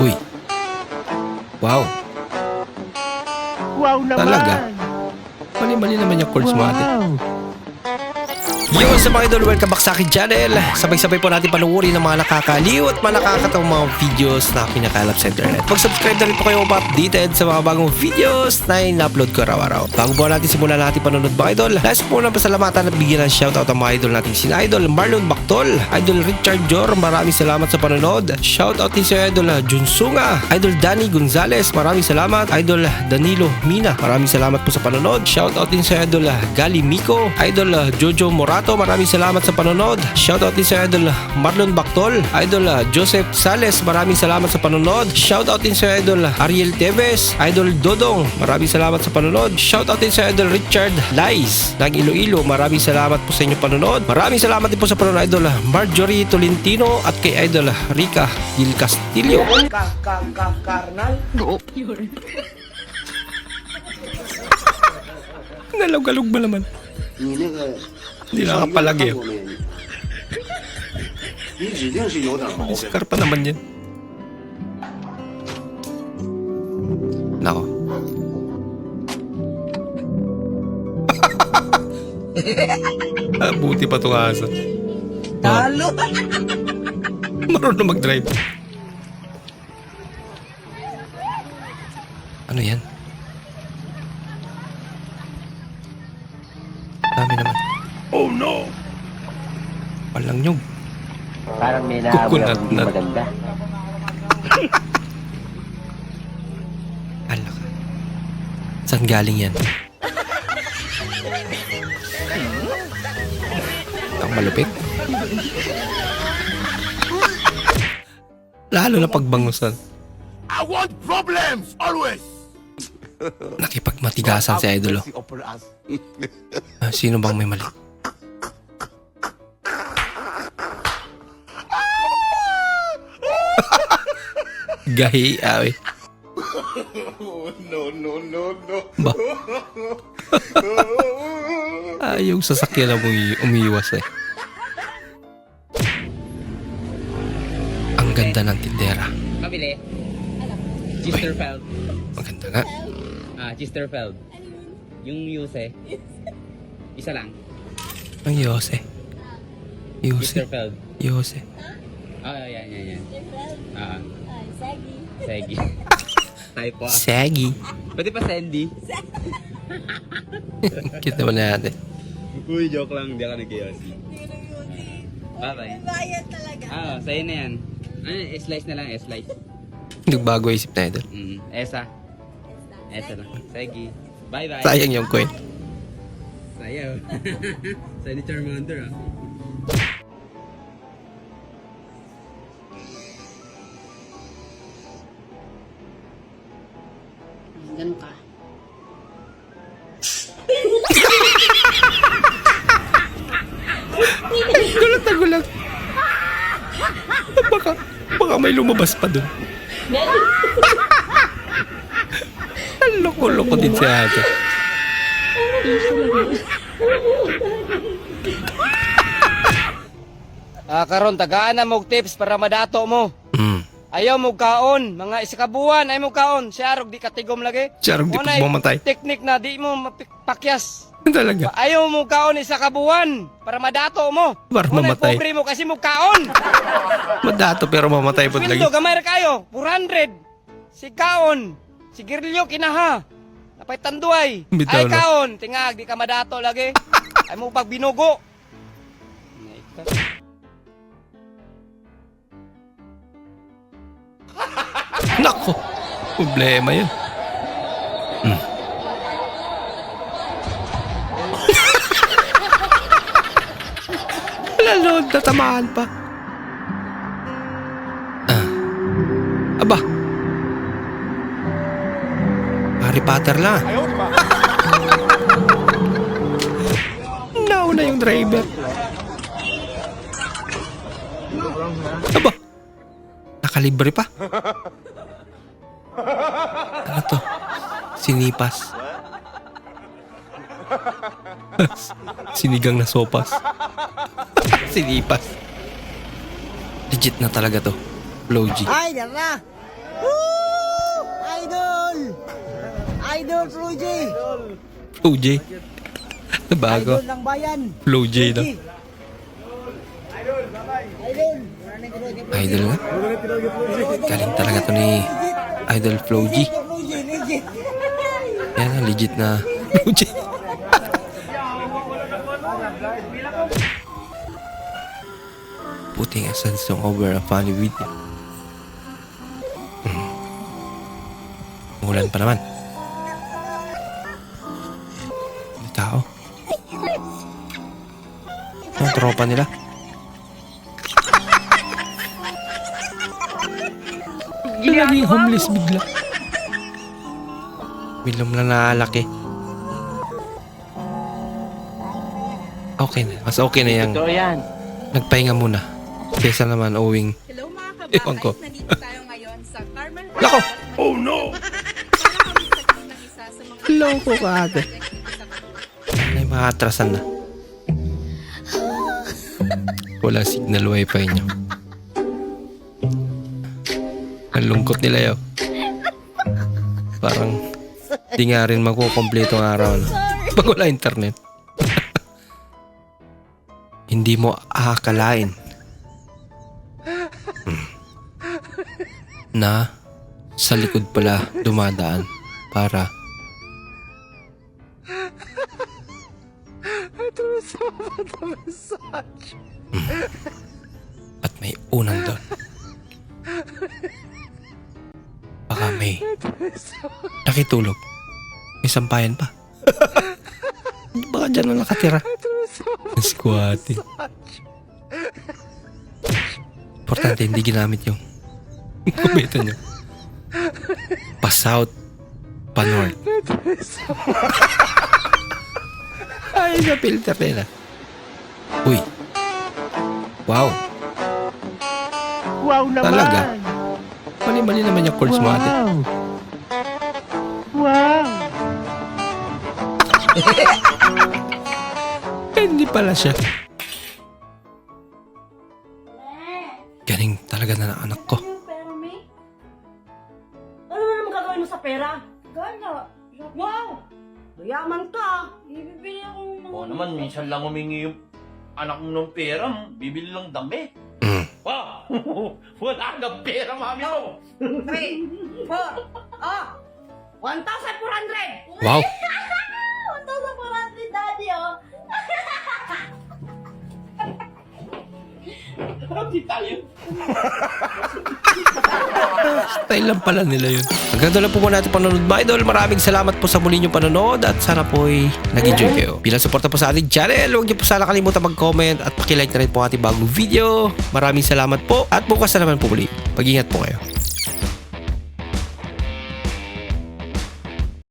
Uy. Wow. Wow naman! Talaga? Mali-mali naman yung chords mo ate. Yo, sa mga idol, welcome back sa akin channel. Sabay-sabay po natin panuorin ng mga nakakaliw at mga mga videos na kinakalap sa internet. Mag-subscribe na rin po kayo pa-updated sa mga bagong videos na in-upload ko araw-araw. Bago po natin simulan natin panonood mga idol, nais po na pasalamatan at bigyan ng shoutout ang mga idol natin sina Idol Marlon Bactol, Idol Richard Jor, maraming salamat sa panonood. Shoutout din sa Idol Jun Sunga, Idol Danny Gonzalez, maraming salamat. Idol Danilo Mina, maraming salamat po sa panonood. Shoutout din sa Idol Gali Miko, Idol Jojo Pato, maraming salamat sa panonood. Shoutout din sa Idol Marlon Bactol, Idol ah, Joseph Sales, maraming salamat sa panonood. Shoutout din sa Idol Ariel Teves, Idol Dodong, maraming salamat sa panonood. Shoutout din sa Idol Richard Lies, ng Iloilo, maraming salamat po sa inyong panonood. Maraming salamat din po sa panonood Idol Marjorie Tolentino at kay Idol Rica Gil Castillo. Ka -ka Karnal? Oo. Nalog-alog ba naman? Hindi eh. Hindi nakapalagi yun. Iskar pa naman yan. Nako. ah, buti pa itong asa. Talo! Marunong mag-drive. Ano yan? Dami naman. Oh no! Walang nyog. Parang may naamoy ako hindi maganda. maganda. Ala ka. Saan galing yan? Ang malupit. Lalo na pagbangusan. I want problems always. Nakipagmatigasan si Idolo. Ah, sino bang may mali? Gahi, awi. No, no, no, no. Ba? yung sasakyan na umi umiiwas eh. Ang ganda ng tindera. Pabili. Chesterfield. Maganda nga. Ah, Chesterfield. Yung Yuse. Isa lang. Ang Yose. Yose. Chesterfield. Yose. Ah, yan, yan, yan. Ah, Segi. Typo ah. Saggy. Pwede pa Sandy. Cute naman natin. Uy, joke lang. Hindi ako nag-iossi. Bye-bye. Bayad talaga. Ah, sa'yo na yan. Ano, slice na lang, slice. Nagbago isip na idol. Mm, Esa. Esa lang. Segi. Bye-bye. Sayang yung coin. Sayaw. Sa ni Charmander ah. May lumabas pa dun. Loko-loko din si ate. Ah, karon tagaan na mog tips para madato mo. Hmm. Ayaw mo kaon, mga isakabuan ay mo kaon. Si Arog di katigom lagi. Charog di Mo na pa mamatay. Teknik na di mo mapakyas. Talaga. Ayaw mo kaon isa kabuan para madato mo. Para na mamatay. pobre mo kasi mo kaon. Madato pero mamatay po lagi. Sweldo gamay ra kayo, 400. Si kaon, si Girilyo kinaha. Napay tanduay. Bitaw Ay na. kaon, tingag di ka madato lagi. ay mo pag binugo. Nako. Problema yun. Hmm. Lalo, tatamaan pa. Ah. Aba. Harry Potter lang. Nauna yung driver. Aba. Nakalibre pa. Ano to? Sinipas. Sinigang na sopas. Sinipas. Legit na talaga to. Flow G. Ay, dara! Idol! Idol Flow J! Flow J. Bago. Idol ng bayan! Flow J na. Idol! Idol nga. Galing talaga to ni Idol legit! Yan legit na Flow Putting a sense of over a funny video. Hmm. Umulan pa naman. May tao. Ang tropa nila. Naging homeless bigla. Bilom na naalaki. Okay na. Mas okay na yan. nagpahinga muna. Kesa naman owing. Hello mga Ewan ko. kabakay, nandito tayo ngayon sa Carmel Nako! Oh no! Mga Loko ka ate. Ay, mga atrasan na. Walang signal wifi nyo. Ang lungkot nila yun. Parang di nga rin magkukompleto ang araw. No? Pag wala internet. Hindi mo aakalain na sa likod pala dumadaan para at may unang doon. Baka may nakitulog. May sampayan pa. Baka dyan na nakatira. Squatting. Importante, hindi ginamit yung kumpleto nyo. Pa-south, pa-north. Ay, na filter nila. Uy. Wow. Wow naman! Talaga? Mali-mali naman yung chords mo ate. Wow! Hindi pala siya. Galing talaga na ng anak ko. Sa pera? Gana. Wow! Mayaman ka. Ibibili ako ng mga... Oo naman, minsan lang humingi yung anak mo ng pera, bibili lang dami. Mm. Wow! Wala kang pera, mami mo! Three, four, oh! 1,400! Wow. Hindi tayo. Style lang pala nila yun. Hanggang doon lang po muna natin panonood mga idol. Maraming salamat po sa muli niyong panonood at sana po ay nag-enjoy kayo. Bilang suporta po sa ating channel, huwag niyo po sana kalimutan mag-comment at pakilike na rin po ating bagong video. Maraming salamat po at bukas na naman po muli. Pag-ingat po kayo.